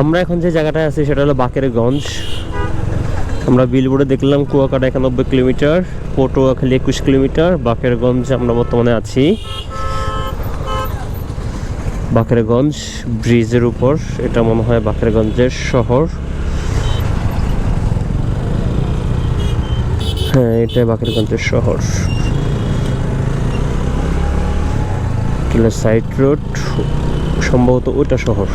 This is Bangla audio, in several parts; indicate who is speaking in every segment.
Speaker 1: আমরা এখন যে জায়গাটায় আছি সেটা হলো বাকেরগঞ্জ। আমরা বিলবোর্ডে দেখলাম কুয়াকাটা একানব্বই কিলোমিটার, পটুয়াখালী একুশ কিলোমিটার, বাকেরগঞ্জ আমরা বর্তমানে আছি। বাকেরগঞ্জ ব্রিজের উপর, এটা মনে হয় বাকেরগঞ্জের শহর। হ্যাঁ এটা বাকেরগঞ্জের শহর। সাইড রোড সম্ভবত ওইটা শহর।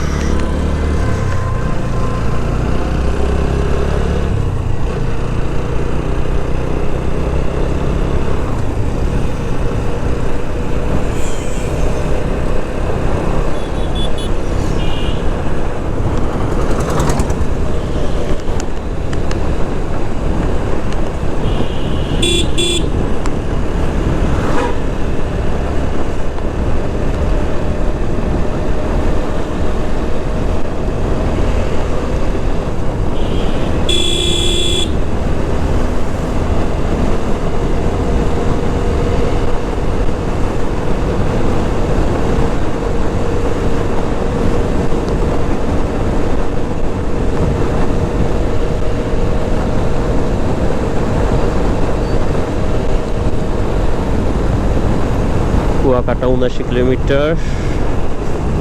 Speaker 1: কুয়াকাটা উনআশি কিলোমিটার,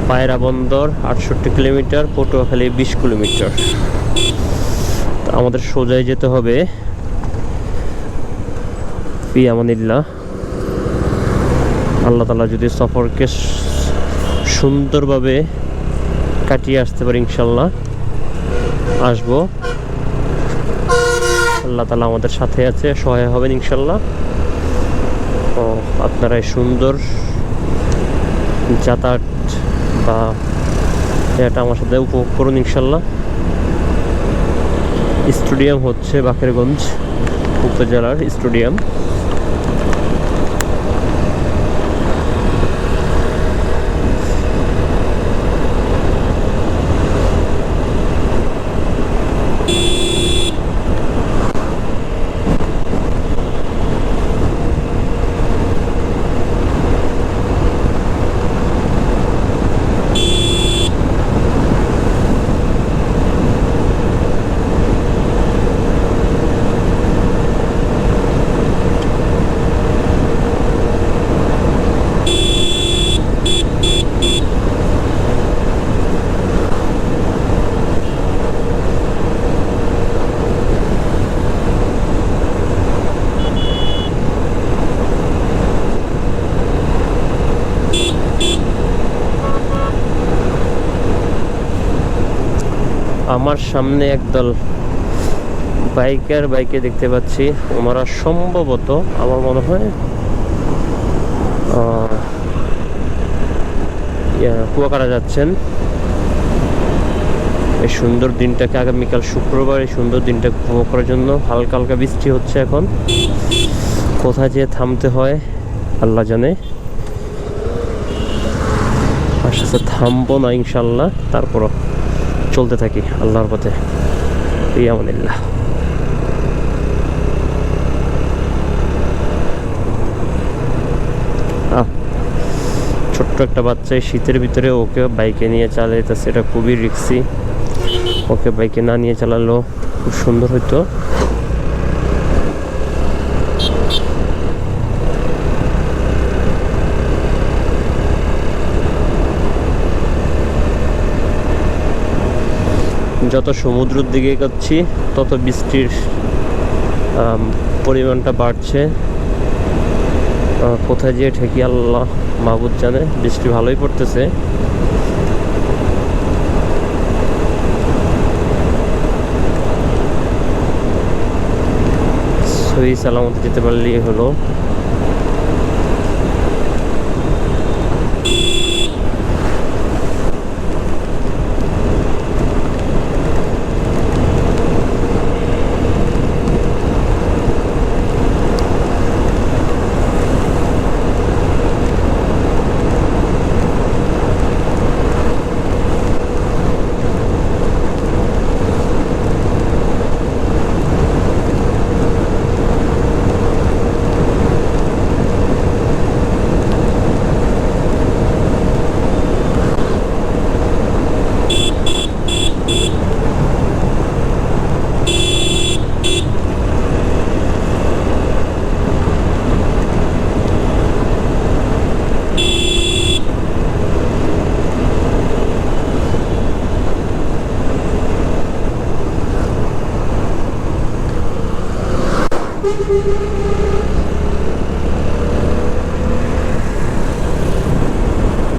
Speaker 1: পায়রা বন্দর আটষট্টি কিলোমিটার, পটুয়াখালী বিশ কিলোমিটার। আমাদের সোজাই যেতে হবে ফি আমানিল্লাহ আল্লাহ তালা যদি সফরকে সুন্দরভাবে কাটিয়ে আসতে পারি ইনশাল্লাহ আসব। আল্লাহ তালা আমাদের সাথে আছে, সহায় হবেন ইনশাল্লাহ ও আপনারা সুন্দর যাতায়াত বা এটা আমার সাথে উপভোগ করুন ইনশাল্লাহ। স্টেডিয়াম হচ্ছে বাকেরগঞ্জ উপজেলার স্টেডিয়াম। আমার সামনে একদল বাইকার বাইকে দেখতে পাচ্ছি। ওনারা সম্ভবত আমার মনে হয় কুয়াকাটা যাচ্ছেন। এই সুন্দর দিনটাকে আগামীকাল শুক্রবার এই সুন্দর দিনটা উপভোগ করার জন্য হালকা হালকা বৃষ্টি হচ্ছে এখন। কোথায় যেয়ে থামতে হয়, আল্লাহ জানে। আস্তে আস্তে থামবো না ইনশাল্লাহ তারপরও। চলতে থাকি, আল্লাহর পথে। ইয়ামানিল্লাহ ছোট্ট একটা বাচ্চা শীতের ভিতরে ওকে বাইকে নিয়ে চালাইতেছে সেটা খুবই রিক্সি। ওকে বাইকে না নিয়ে চালালো খুব সুন্দর হইতো। যত সমুদ্রের দিকে এগোচ্ছি, তত বৃষ্টির পরিমাণটা বাড়ছে। কোথায় যেয়ে ঠেকি আল্লাহ মাহবুদ জানে, বৃষ্টি ভালোই পড়তেছে। সহি সালামত যেতে পারলেই হলো। Thank you.